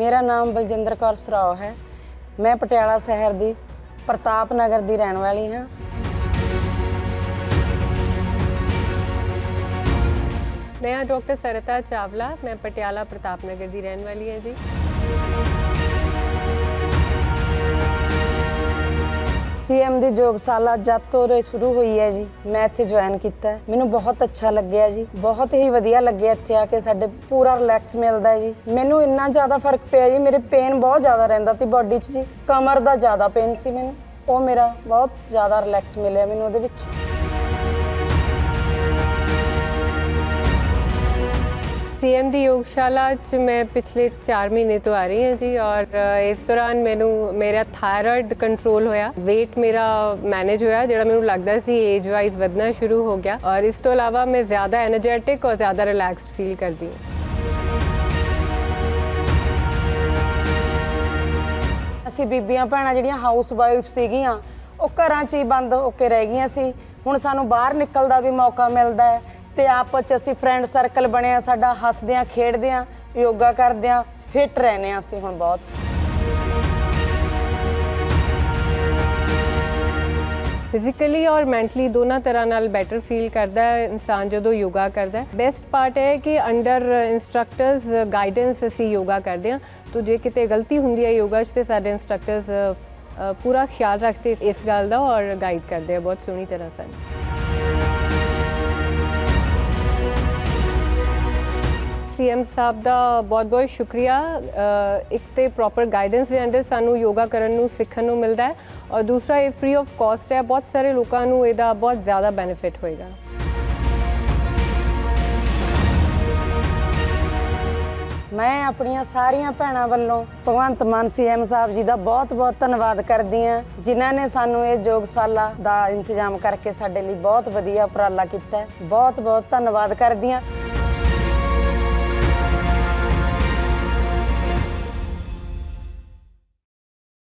ਮੇਰਾ ਨਾਮ ਬਲਜਿੰਦਰ ਕੌਰ ਸਰਾਓ ਹੈ। ਮੈਂ ਪਟਿਆਲਾ ਸ਼ਹਿਰ ਦੀ, ਪ੍ਰਤਾਪ ਨਗਰ ਦੀ ਰਹਿਣ ਵਾਲੀ ਹਾਂ। ਮੈਂ ਡਾਕਟਰ ਸਰਤਾ ਚਾਵਲਾ, ਮੈਂ ਪਟਿਆਲਾ ਪ੍ਰਤਾਪ ਨਗਰ ਦੀ ਰਹਿਣ ਵਾਲੀ ਹਾਂ ਜੀ। ਸੀਐਮ ਦੀ ਯੋਗਸ਼ਾਲਾ ਜਦ ਤੋਂ ਉਰੇ ਸ਼ੁਰੂ ਹੋਈ ਹੈ ਜੀ, ਮੈਂ ਇੱਥੇ ਜੁਆਇਨ ਕੀਤਾ। ਹੈ। ਮੈਨੂੰ ਬਹੁਤ ਅੱਛਾ ਲੱਗਿਆ ਜੀ, ਬਹੁਤ ਹੀ ਵਧੀਆ ਲੱਗਿਆ ਇੱਥੇ ਆ ਕੇ ਸਾਡੇ ਪੂਰਾ ਰਿਲੈਕਸ ਮਿਲਦਾ ਹੈ ਜੀ। ਮੈਨੂੰ ਇੰਨਾ ਜ਼ਿਆਦਾ ਫ਼ਰਕ ਪਿਆ ਜੀ, ਮੇਰੇ ਪੇਨ ਬਹੁਤ ਜ਼ਿਆਦਾ ਰਹਿੰਦਾ ਸੀ ਬਾਡੀ 'ਚ ਜੀ। ਕਮਰ ਦਾ ਜ਼ਿਆਦਾ ਪੇਨ ਸੀ ਮੈਨੂੰ। ਉਹ ਮੇਰਾ ਬਹੁਤ ਜ਼ਿਆਦਾ ਰਿਲੈਕਸ ਮਿਲਿਆ ਮੈਨੂੰ ਉਹਦੇ ਵਿੱਚ। ਸੀ ਸੀਐਮ ਦੀ ਯੋਗਸ਼ਾਲਾ 'ਚ ਮੈਂ ਪਿਛਲੇ 4 ਮਹੀਨੇ ਤੋਂ ਆ ਰਹੀ ਹਾਂ ਜੀ ਔਰ ਇਸ ਦੌਰਾਨ ਮੈਨੂੰ ਮੇਰਾ ਥਾਇਰਾਇਡ ਕੰਟਰੋਲ ਹੋਇਆ। weight ਮੇਰਾ ਮੈਨੇਜ ਹੋਇਆ, ਜਿਹੜਾ ਮੈਨੂੰ ਲੱਗਦਾ ਸੀ ਏਜ ਵਾਈਜ਼ ਵਧਣਾ ਸ਼ੁਰੂ ਹੋ ਗਿਆ ਔਰ ਇਸ ਤੋਂ ਇਲਾਵਾ ਮੈਂ ਜ਼ਿਆਦਾ એનર્ਜੈਟਿਕ ਔਰ ਜ਼ਿਆਦਾ ਰਿਲੈਕਸਡ ਫੀਲ ਕਰਦੀ ਹਾਂ। ਅਸੀਂ ਬੀਬੀਆਂ ਭੈਣਾਂ ਜਿਹੜੀਆਂ ਹਾਊਸ ਵਾਈਫ ਸੀਗੀਆਂ, ਉਹ ਘਰਾਂ 'ਚ ਹੀ ਬੰਦ ਹੋ ਕੇ ਰਹਿ ਗਈਆਂ ਸੀ। ਹੁਣ ਸਾਨੂੰ ਬਾਹਰ ਨਿਕਲਦਾ ਵੀ ਮੌਕਾ ਮਿਲਦਾ ਹੈ। ਤੇ ਆਪਸ 'ਚ ਅਸੀਂ ਫਰੈਂਡ ਸਰਕਲ ਬਣਿਆ ਸਾਡਾ ਹੱਸਦੇ ਹਾਂ, ਖੇਡਦੇ ਖੇਡਦਿਆਂ ਯੋਗਾ ਕਰਦੇ ਕਰਦਿਆਂ ਫਿੱਟ ਰਹਿੰਦੇ ਹਾਂ ਅਸੀਂ ਹੁਣ ਬਹੁਤ। ਫਿਜ਼ੀਕਲੀ ਔਰ ਮੈਂਟਲੀ ਦੋਨਾਂ ਤਰ੍ਹਾਂ ਨਾਲ ਬੈਟਰ ਫੀਲ ਕਰਦਾ ਹੈ ਇਨਸਾਨ ਜਦੋਂ ਯੋਗਾ ਕਰਦਾ ਹੈ। ਬੈਸਟ ਪਾਰਟ ਹੈ ਕਿ ਅੰਡਰ ਇਨਸਟ੍ਰਕਟਰਸ ਗਾਈਡੈਂਸ ਅਸੀਂ ਯੋਗਾ ਕਰਦੇ ਹਾਂ। ਤਾਂ ਜੇ ਕਿਤੇ ਗਲਤੀ ਹੁੰਦੀ ਹੈ ਯੋਗਾ 'ਚ ਤੇ ਸਾਡੇ ਇਨਸਟ੍ਰਕਟਰਸ ਪੂਰਾ ਖਿਆਲ ਰੱਖਦੇ ਇਸ ਗੱਲ ਦਾ ਔਰ ਗਾਈਡ ਕਰਦੇ ਆ। ਬਹੁਤ ਸੋਹਣੀ ਤਰ੍ਹਾਂ ਸਾਨੂੰ। ਸੀਐਮ ਸਾਹਿਬ ਦਾ ਬਹੁਤ-ਬਹੁਤ ਸ਼ੁਕਰੀਆ। ਇੱਕ ਤੇ ਪ੍ਰੋਪਰ ਗਾਈਡੈਂਸ ਦੇ ਅੰਡਰ ਸਾਨੂੰ ਯੋਗਾ ਕਰਨ ਨੂੰ, ਸਿੱਖਣ ਨੂੰ ਮਿਲਦਾ ਹੈ ਔਰ ਦੂਸਰਾ ਇਹ ਫ੍ਰੀ ਆਫ ਕਾਸਟ ਹੈ। ਬਹੁਤ ਸਾਰੇ ਲੋਕਾਂ ਨੂੰ ਇਹਦਾ ਬਹੁਤ ਜ਼ਿਆਦਾ ਬੈਨੀਫਿਟ ਹੋਏਗਾ। ਮੈਂ ਆਪਣੀਆਂ ਸਾਰੀਆਂ ਭੈਣਾਂ ਵੱਲੋਂ ਭਗਵੰਤ ਮਾਨ ਸੀਐਮ ਸਾਹਿਬ ਜੀ ਦਾ ਬਹੁਤ-ਬਹੁਤ ਧੰਨਵਾਦ ਕਰਦੀ ਹਾਂ, ਜਿਨ੍ਹਾਂ ਨੇ ਸਾਨੂੰ ਇਹ ਯੋਗਸ਼ਾਲਾ ਦਾ ਇੰਤਜ਼ਾਮ ਕਰਕੇ ਸਾਡੇ ਲਈ ਬਹੁਤ ਵਧੀਆ ਉਪਰਾਲਾ ਕੀਤਾ ਬਹੁਤ-ਬਹੁਤ ਧੰਨਵਾਦ ਕਰਦੀ ਹਾਂ।